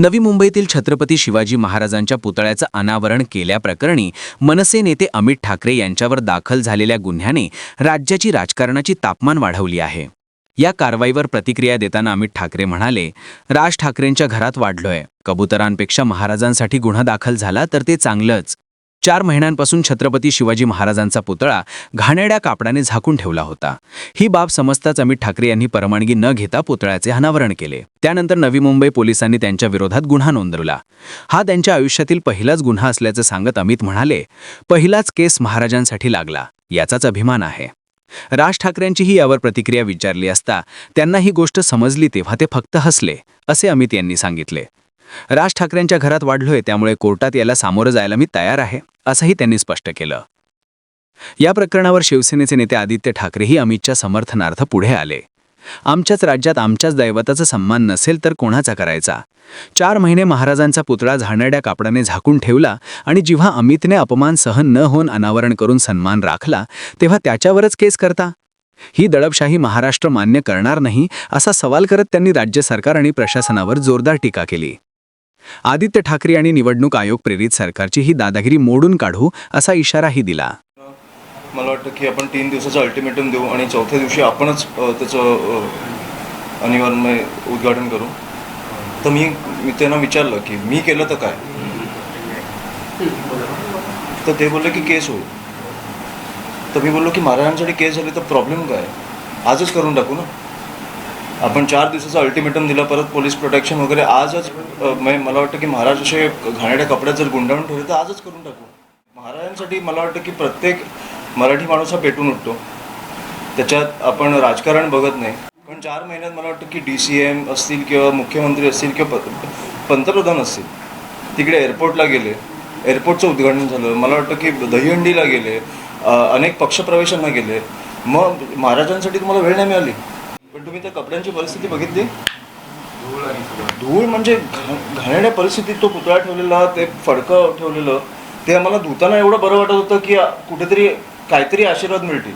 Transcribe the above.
नवी मुंबईतील छत्रपती शिवाजी महाराजांच्या पुतळ्याचं अनावरण केल्याप्रकरणी मनसे नेते अमित ठाकरे यांच्यावर दाखल झालेल्या गुन्ह्याने राज्याची राजकारणाची तापमान वाढवली आहे. या कारवाईवर प्रतिक्रिया देताना अमित ठाकरे म्हणाले राज ठाकरेंच्या घरात वाढलोय. कबुतरांपेक्षा महाराजांसाठी गुन्हा दाखल झाला तर ते चांगलंच. चार महिन्यांपासून छत्रपती शिवाजी महाराजांचा पुतळा घाणेड्या कापडाने झाकून ठेवला होता. ही बाब समजताच अमित ठाकरे यांनी परवानगी न घेता पुतळ्याचे अनावरण केले. त्यानंतर नवी मुंबई पोलिसांनी त्यांच्या विरोधात गुन्हा नोंदवला. हा त्यांच्या आयुष्यातील पहिलाच गुन्हा असल्याचं सांगत अमित म्हणाले पहिलाच केस महाराजांसाठी लागला. याचाच अभिमान आहे. राज ठाकरेंचीही यावर प्रतिक्रिया विचारली असता त्यांना ही गोष्ट समजली तेव्हा ते फक्त हसले असे अमित यांनी सांगितले. राज ठाकरेंच्या घरात वाढलोय त्यामुळे कोर्टात याला सामोरं जायला मी तयार आहे असंही त्यांनी स्पष्ट केलं. या प्रकरणावर शिवसेनेचे नेते आदित्य ठाकरेही अमितच्या समर्थनार्थ पुढे आले. आमच्याच राज्यात आमच्याच दैवताचा सन्मान नसेल तर कोणाचा करायचा? चार महिने महाराजांचा पुतळा झाडणाऱ्या कापडाने झाकून ठेवला आणि जेव्हा अमितने अपमान सहन न होऊन अनावरण करून सन्मान राखला तेव्हा त्याच्यावरच केस करता? ही दडपशाही महाराष्ट्र मान्य करणार नाही असा सवाल करत त्यांनी राज्य सरकार आणि प्रशासनावर जोरदार टीका केली. आदित्य ठाकरे आणि निवडणूक आयोग प्रेरित सरकारची ही दादागिरी मोडून काढू असा इशाराही दिला. मला वाटतं की आपण तीन दिवसाचं अल्टिमेटम देऊ आणि चौथ्या दिवशी आपणच त्याचं अनिवार्य उद्घाटन करू. तर मी मी त्यांना विचारलं की मी केलं तर काय? तर ते बोलले की केस होईल. तर मी बोललो की महाराजांसाठी केस झाली तर प्रॉब्लेम काय? आजच करून टाकू ना. आपण चार दिवसाचं अल्टिमेटम दिलं परत पोलीस प्रोटेक्शन वगैरे आजच म्हणजे मला वाटतं की महाराज असे घाणेड्या कपड्यात जर गुंडाळून ठेवले तर आजच करून टाकू. महाराजांसाठी मला वाटतं की प्रत्येक मराठी माणूस हा पेटून उठतो. त्याच्यात आपण राजकारण बघत नाही. पण चार महिन्यात मला वाटतं की डी सी एम असतील किंवा मुख्यमंत्री असतील किंवा पंतप्रधान असतील तिकडे एअरपोर्टला गेले. एअरपोर्टचं उद्घाटन झालं. मला वाटतं की दहीहंडीला गेले. अनेक पक्षप्रवेशांना गेले. मग महाराजांसाठी तुम्हाला वेळ नाही मिळाली. पण तुम्ही त्या कपड्यांची परिस्थिती बघितली? धूळ म्हणजे घा- परिस्थितीत तो पुतळा ठेवलेला ते फडकं ठेवलेलं ते आम्हाला धुताना एवढं बरं वाटत होतं की कुठेतरी काहीतरी आशीर्वाद मिळतील.